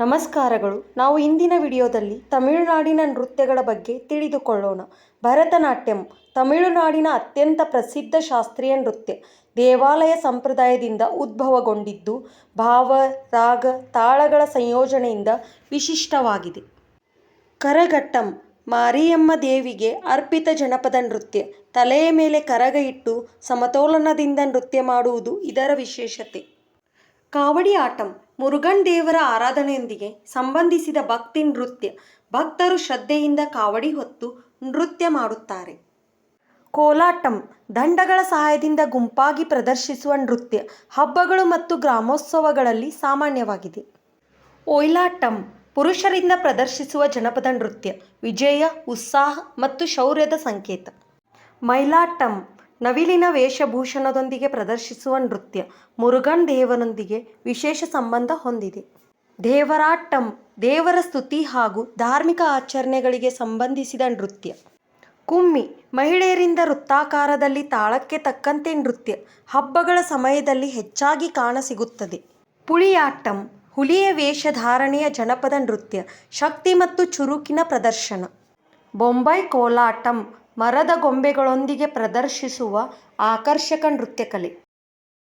ನಮಸ್ಕಾರಗಳು. ನಾವು ಇಂದಿನ ವಿಡಿಯೋದಲ್ಲಿ ತಮಿಳುನಾಡಿನ ನೃತ್ಯಗಳ ಬಗ್ಗೆ ತಿಳಿದುಕೊಳ್ಳೋಣ. ಭರತನಾಟ್ಯಂ, ತಮಿಳುನಾಡಿನ ಅತ್ಯಂತ ಪ್ರಸಿದ್ಧ ಶಾಸ್ತ್ರೀಯ ನೃತ್ಯ. ದೇವಾಲಯ ಸಂಪ್ರದಾಯದಿಂದ ಉದ್ಭವಗೊಂಡಿದ್ದು, ಭಾವ, ರಾಗ, ತಾಳಗಳ ಸಂಯೋಜನೆಯಿಂದ ವಿಶಿಷ್ಟವಾಗಿದೆ. ಕರಗಟ್ಟಂ ಮಾರಿಯಮ್ಮ ದೇವಿಗೆ ಅರ್ಪಿತ ಜನಪದ ನೃತ್ಯ. ತಲೆಯ ಮೇಲೆ ಕರಗ ಇಟ್ಟು ಸಮತೋಲನದಿಂದ ನೃತ್ಯ ಮಾಡುವುದು ಇದರ ವಿಶೇಷತೆ. ಕಾವಡಿ ಆಟಂ ಮುರುಗನ್ ದೇವರ ಆರಾಧನೆಯೊಂದಿಗೆ ಸಂಬಂಧಿಸಿದ ಭಕ್ತಿ ನೃತ್ಯ. ಭಕ್ತರು ಶ್ರದ್ಧೆಯಿಂದ ಕಾವಡಿ ಹೊತ್ತು ನೃತ್ಯ ಮಾಡುತ್ತಾರೆ. ಕೋಲಾಟಂ, ದಂಡಗಳ ಸಹಾಯದಿಂದ ಗುಂಪಾಗಿ ಪ್ರದರ್ಶಿಸುವ ನೃತ್ಯ, ಹಬ್ಬಗಳು ಮತ್ತು ಗ್ರಾಮೋತ್ಸವಗಳಲ್ಲಿ ಸಾಮಾನ್ಯವಾಗಿದೆ. ಒಯ್ಲಾಟಂ, ಪುರುಷರಿಂದ ಪ್ರದರ್ಶಿಸುವ ಜನಪದ ನೃತ್ಯ, ವಿಜಯ, ಉತ್ಸಾಹ ಮತ್ತು ಶೌರ್ಯದ ಸಂಕೇತ. ಮೈಲಾಟಂ ನವಿಲಿನ ವೇಷಭೂಷಣದೊಂದಿಗೆ ಪ್ರದರ್ಶಿಸುವ ನೃತ್ಯ ಮುರುಗನ್ ದೇವನೊಂದಿಗೆ ವಿಶೇಷ ಸಂಬಂಧ ಹೊಂದಿದೆ. ದೇವರಾಟ್ಟಂ, ದೇವರ ಸ್ತುತಿ ಹಾಗೂ ಧಾರ್ಮಿಕ ಆಚರಣೆಗಳಿಗೆ ಸಂಬಂಧಿಸಿದ ನೃತ್ಯ. ಕುಮ್ಮಿ, ಮಹಿಳೆಯರಿಂದ ವೃತ್ತಾಕಾರದಲ್ಲಿ ತಾಳಕ್ಕೆ ತಕ್ಕಂತೆ ನೃತ್ಯ ಹಬ್ಬಗಳ ಸಮಯದಲ್ಲಿ ಹೆಚ್ಚಾಗಿ ಕಾಣಸಿಗುತ್ತದೆ. ಪುಳಿಯಾಟ್ಟಂ, ಹುಲಿಯ ವೇಷಧಾರಣೆಯ ಜನಪದ ನೃತ್ಯ ಶಕ್ತಿ ಮತ್ತು ಚುರುಕಿನ ಪ್ರದರ್ಶನ. ಬೊಂಬೈ ಕೋಲಾಟಂ ಮರದ ಗೊಂಬೆಗಳೊಂದಿಗೆ ಪ್ರದರ್ಶಿಸುವ ಆಕರ್ಷಕ ನೃತ್ಯ ಕಲೆ.